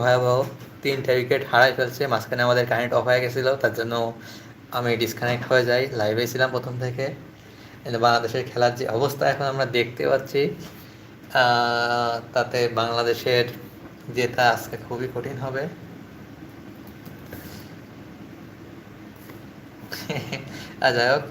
ভয়াবহ তিনটা উইকেট হারাই ফেলছে, মাঝখানে আমাদের কারেন্ট অফ হয়ে গেছিল, তার জন্য আমি ডিসকানেক্ট হয়ে যাই লাইভে ছিলাম প্রথম থেকে। বাংলাদেশের খেলার যে অবস্থা এখন আমরা দেখতে পাচ্ছি তাতে বাংলাদেশের জেতা আজকে খুবই কঠিন হবে। আর যাই হোক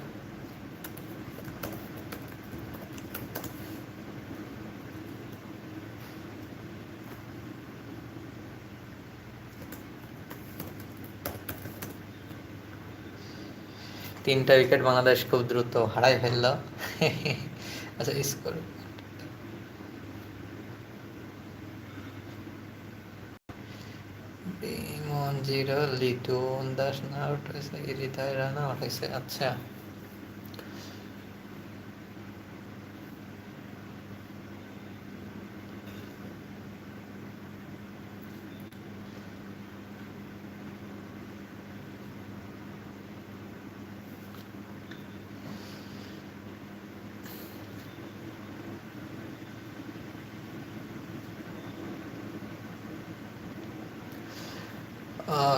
তিনটা উইকেট বাংলাদেশ খুব দ্রুত হারাই ফেলল। আচ্ছা স্কোর জিরো লিটু দাস না উঠেছে হৃদয় রানা আচ্ছা।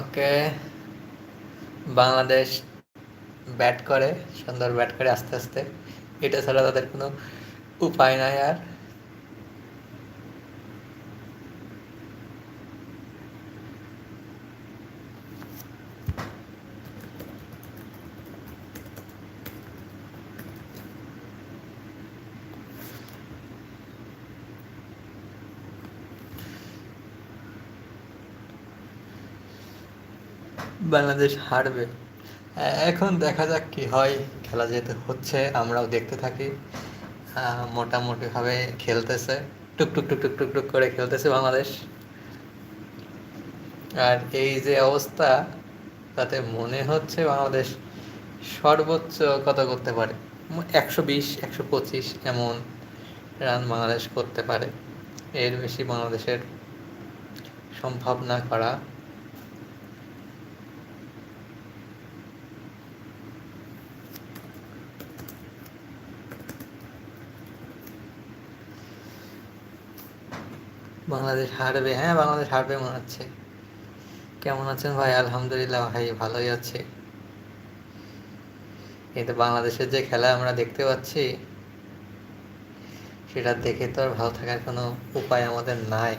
ওকে, বাংলাদেশ ব্যাট করে, সুন্দর ব্যাট করে আস্তে আস্তে। এটা ছাড়া তাদের কোনো উপায় নাই আর। বাংলাদেশ হারবে। এখন দেখা যাক কি হয়। খেলা যেহেতু হচ্ছে, আমরাও দেখতে থাকি। মোটামুটিভাবে খেলতেছে। টুকটুক টুক টুক টুক টুক করে খেলতেছে বাংলাদেশ। আর এই যে অবস্থা, তাতে মনে হচ্ছে বাংলাদেশ সর্বোচ্চ কত করতে পারে? একশো বিশ, একশো পঁচিশ এমন রান বাংলাদেশ করতে পারে। এর বেশি বাংলাদেশের সম্ভব না করা বাংলাদেশ হারবে হ্যাঁ বাংলাদেশ হারবে মনে হচ্ছে। কেমন আছেন ভাই? আলহামদুলিল্লাহ ভাই, ভালোই আছে। কিন্তু বাংলাদেশের যে খেলা আমরা দেখতে পাচ্ছি, সেটা দেখে তো আর ভালো থাকার কোনো উপায় আমাদের নাই।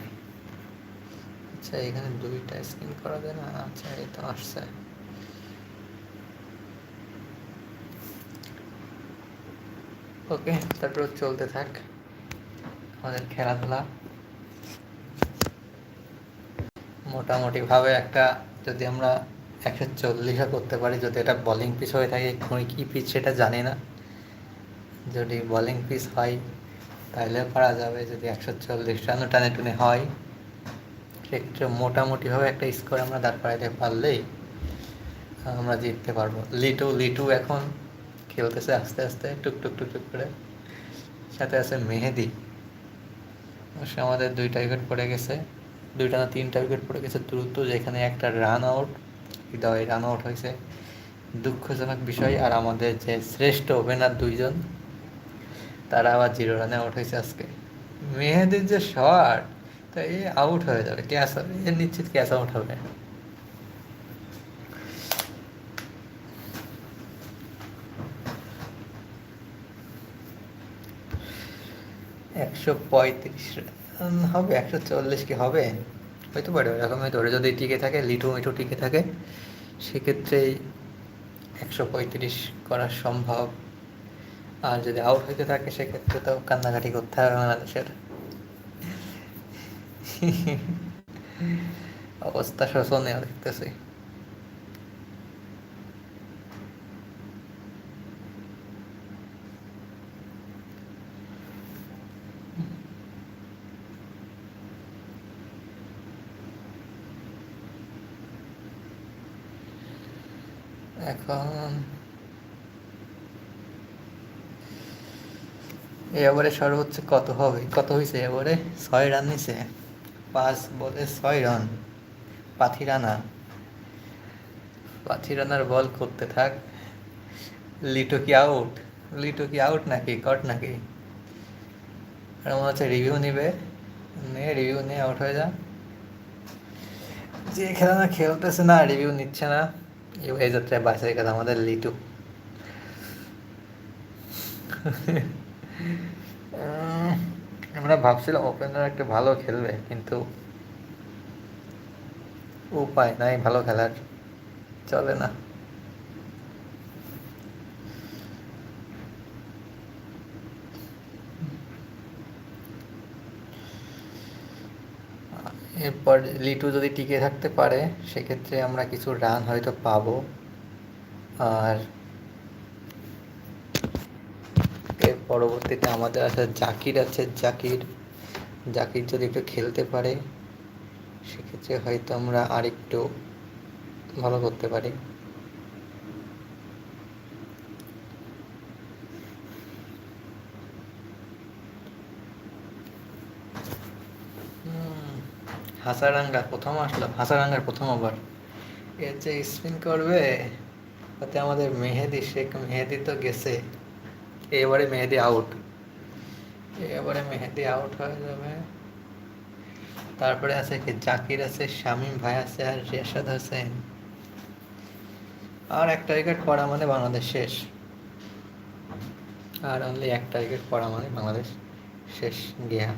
আচ্ছা এখানে দুইটা স্ক্রিন করা যায় না? আচ্ছা এই তো আসছে। ওকে, তারপর চলতে থাক। আমাদের খেলাধুলা। মোটামুটিভাবে একটা যদি আমরা একশো চল্লিশে করতে পারি, যদি এটা বলিং পিচ হয়ে থাকে খুঁড়ি কী পিচ সেটা জানি না। যদি বলিং পিচ হয়, তাহলে পারা যাবে যদি একশো চল্লিশ রানও টানে টুনে হয়। সেক্ষেত্রে মোটামুটিভাবে একটা স্কোর আমরা দাঁড় করাইতে পারলেই আমরা জিততে পারব। লিটু লিটু এখন খেলতেছে আস্তে আস্তে, টুক টুক টুক করে। সাথে আছে মেহেদি। আমাদের দুইটা উইকেট পড়ে গেছে। দুইটা না তিনটা উইকেট পড়ে গেছে দ্রুত যেখানে একটা run out Hridoy run out হয়েছে। দুঃখজনক বিষয়, আর আমাদের যে শ্রেষ্ঠ ওপেনার দুইজন, তারা আবার জিরো রানে আউট হয়েছে আজকে। মেহেদির যে শট তা এ আউট হয়ে যাবে হবে এ নিশ্চিত ক্যাচ আউট হবে। একশো পঁয়ত্রিশ হবে, একশো চল্লিশ কি হবে? হইতে পারে ওরকমই ধরে যদি টিকে থাকে, লিটু মিঠু টিকে থাকে সেক্ষেত্রেই একশো পঁয়ত্রিশ করা সম্ভব। আর যদি আউট হইতে থাকে, সেক্ষেত্রে তো কান্নাকাটি করতে হবে বাংলাদেশের। অবস্থা শোষণীয় দেখতেছি। এখন এবারে সর্বোচ্চ কত হবে? কত হয়েছে এবারে? ছয় রান নিছে। পাঁচ বলে ছয় রান পাথি রানা পাথি রানার বল করতে থাক। লিটো কি আউট লিটো কি আউট নাকি? কট নাকি? আর মনে হচ্ছে রিভিউ নিবে। নিয়ে রিভিউ নিয়ে আউট হয়ে যা যে খেলা না খেলতেছে না রিভিউ নিচ্ছে না। এই যাত্রায় বাঁচে গেছে আমাদের লিটু। আমরা ভাবছিলাম ওপেনার একটু ভালো খেলবে, কিন্তু উপায় নাই, ভালো খেলার। চলে না। এরপর লিটু যদি টিকে থাকতে পারে, সেক্ষেত্রে আমরা কিছু রান হয়তো পাবো। আর এর পরবর্তীতে আমাদের আছে জাকির আছে, জাকির জাকির যদি একটু খেলতে পারে, সেক্ষেত্রে হয়তো আমরা আরেকটু ভালো করতে পারি। হাসারাঙ্গা প্রথম আসলো, হাসারাঙ্গার প্রথম ওভার। এর যে স্পিন করবে, তাতে আমাদের মেহেদি, শেখ মেহেদি তো গেছে। এবারে মেহেদি আউট এবারে মেহেদি আউট হয়ে যাবে। তারপরে আছে কি, জাকির আছে, শামীম ভাই আছে আর রেশাদ হোসেন। আর একটা উইকেট পড়া মানে বাংলাদেশ শেষ। আর অনলি একটা উইকেট পড়া মানে বাংলাদেশ শেষ গিয়া।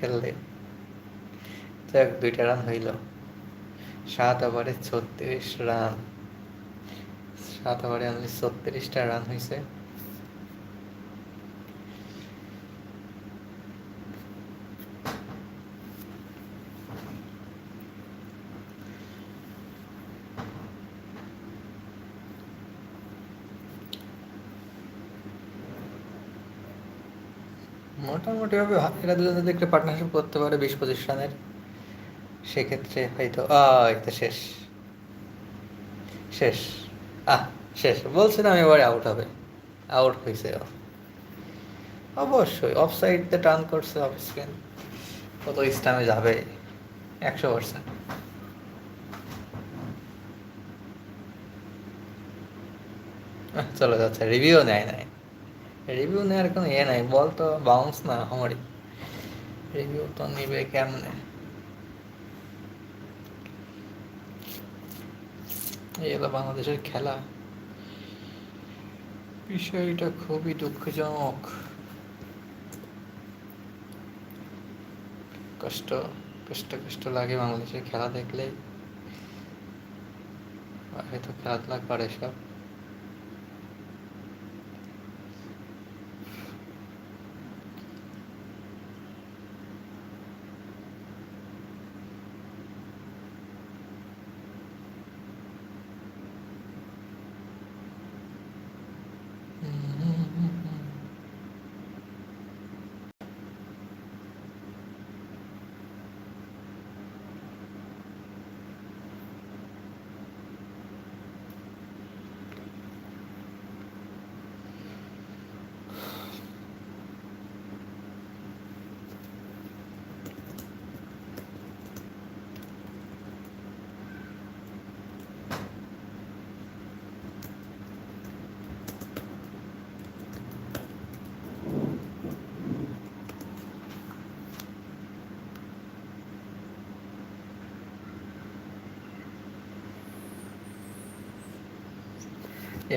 খেললে। যাক, দুইটা রান হইল। সাত ওভারে ছত্রিশ রান সাত ওভারে আনলি ছত্রিশটা রান হয়েছে মোটামুটি ভাবে ভা- এরা দুজন যদি একটা পার্টনারশিপ করতে পারে বিশ পঁচিশ রানের, সেক্ষেত্রে হয়তো আহ শেষ। শেষ। আহ, শেষ। বলছিলাম এবারে আউট হবে। আউট হয়েছে। অবশ্যই অফ সাইডতে টার্ন করছে অফ স্ক্রিন কত স্টামে যাবে? একশো পার্সেন্ট চলে যাচ্ছে। রিভিউ নেয় নাই। রিভিউ নেওয়ার কোনো ইয়ে নাই বল তো বাউন্স না আমারই রিভিউ তো নিবে কেমনে? এই হলো বাংলাদেশের খেলা। বিষয়টা খুবই দুঃখজনক। কষ্ট কষ্ট কষ্ট লাগে বাংলাদেশের খেলা দেখলে। হয়তো খেলাধুলা করে সব।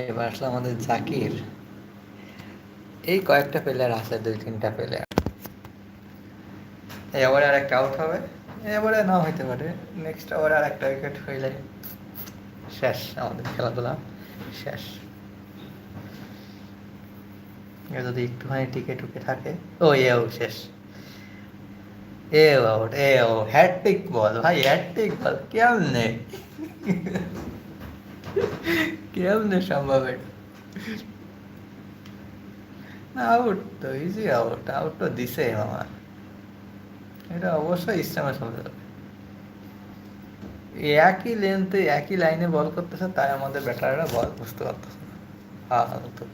এবার আসলে আমাদের জাকির। এই কয়েকটা প্লেয়ার আছে, দুই, তিনটা প্লেয়ার এবারে আর একটা আউট হবে। এবারে নাও হইতে পারে। নেক্সট ওভারে আর একটা উইকেট হইলে শেষ আমাদের খেলাধুলা। শেষ। যদি একটুখানি টিকে টুকে থাকে। ও এও শেষ। এ আউট এ ও হ্যাট্রিক বল ভাই হ্যাট্রিক বল কেমনে? কেমনে সম্ভব না আউট তো ইজি আউট আউট তো দিছে এটা অবশ্যই ইস্টামে চলে একই একই লাইনে বল করতেছে তাই আমাদের বল বুঝতে পারতেছে হ্যাঁ তো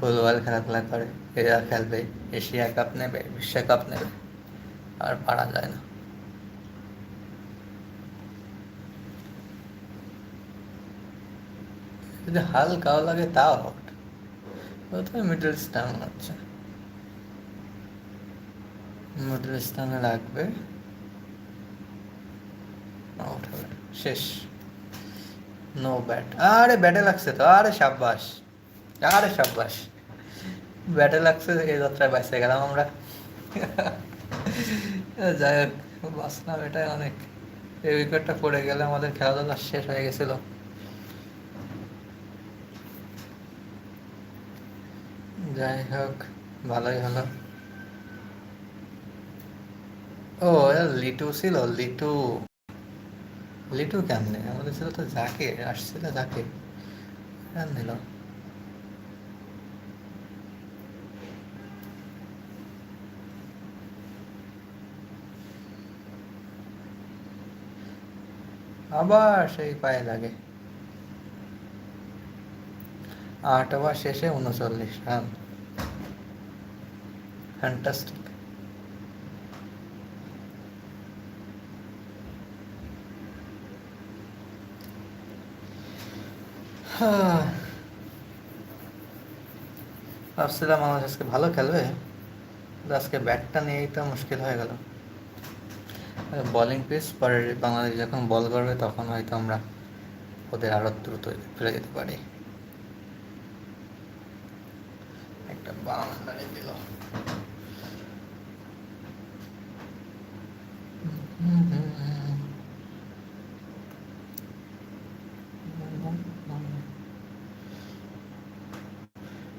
ফুটবল খেলাধুলা করে, এরা খেলবে, এশিয়া কাপ নেবে, বিশ্বকাপ নেবে। আর পারা যায় না। যদি হালকাও লাগে তাও প্রথমে মিডল স্টান হচ্ছে। মিডল স্টানে লাগবে। শেষ। নো ব্যাট আরে ব্যাটে লাগছে তো। আরে সাব্বাস। আরে সাব্বাস। ব্যাটে লাগছে, এই যাত্রায় বাইসে গেলাম আমরা। যাই হোক বাঁচলাম এটাই অনেক। এই উইকেটটা পড়ে গেলে আমাদের খেলাধুলা শেষ হয়ে গেছিল। যাই হোক, ভালোই হলো। ও লিটু ছিল, লিটু। লিটু কেমনে? আমাদের ছিল তো যাকে আসছিল যাকে কেন দিল? আবার সেই পায়ে লাগে। আট ওভার শেষে উনচল্লিশ রান। ফ্যান্টাস্টিক ভাবছিলাম আমার আজকে ভালো খেলবে, কিন্তু আজকে ব্যাটটা নিয়েই তো মুশকিল হয়ে গেল। বোলিং পিস পরে বাংলাদেশ যখন বল করবে, তখন হয়তো আমরা ওদের আরও দ্রুত ফেলে যেতে পারি। একটা দিল।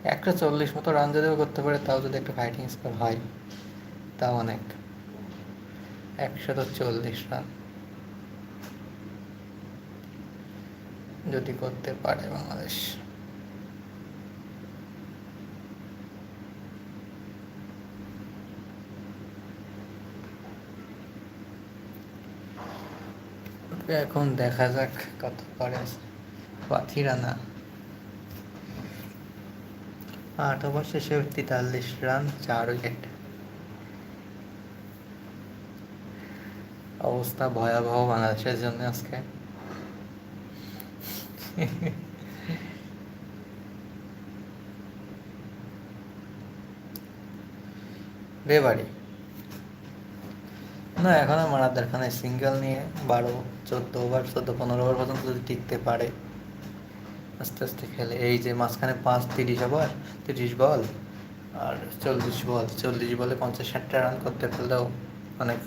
একটা চল্লিশ মতো রান যদিও করতে পারে, তাও যদি একটা ফাইটিং স্কোর হয়, তাও অনেক। একশত চল্লিশ রান। যদি করতে পারে বাংলাদেশ। এখন দেখা যাক কত করে পাথিরা না আট ওভার শেষে তেতাল্লিশ রান, চার উইকেট। অবস্থা ভয়াবহ বাংলাদেশের জন্য আজকে। রে বাড়ি। না, এখন মারার দরকার সিঙ্গেল নিয়ে বারো, চোদ্দ ওভার চোদ্দ, পনেরো ওভার পর্যন্ত যদি টিকতে পারে, আস্তে আস্তে খেলে। এই যে মাঝখানে পাঁচ, তিরিশ ওভার তিরিশ বল আর চল্লিশ বল চল্লিশ বলে পঞ্চাশ, ষাটটা রান করতে পারলেও অনেক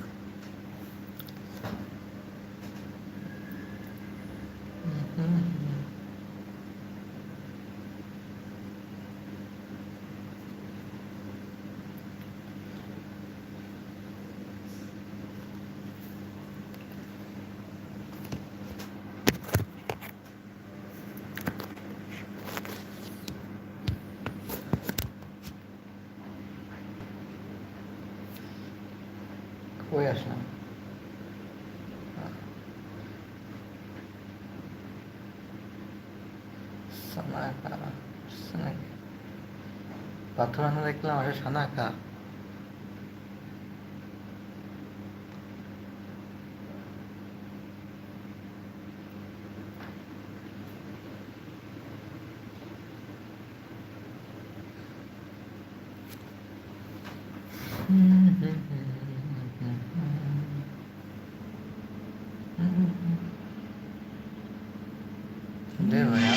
সানাকা পাথর আনা দেখলাম আসলে সানাকা Deu, é.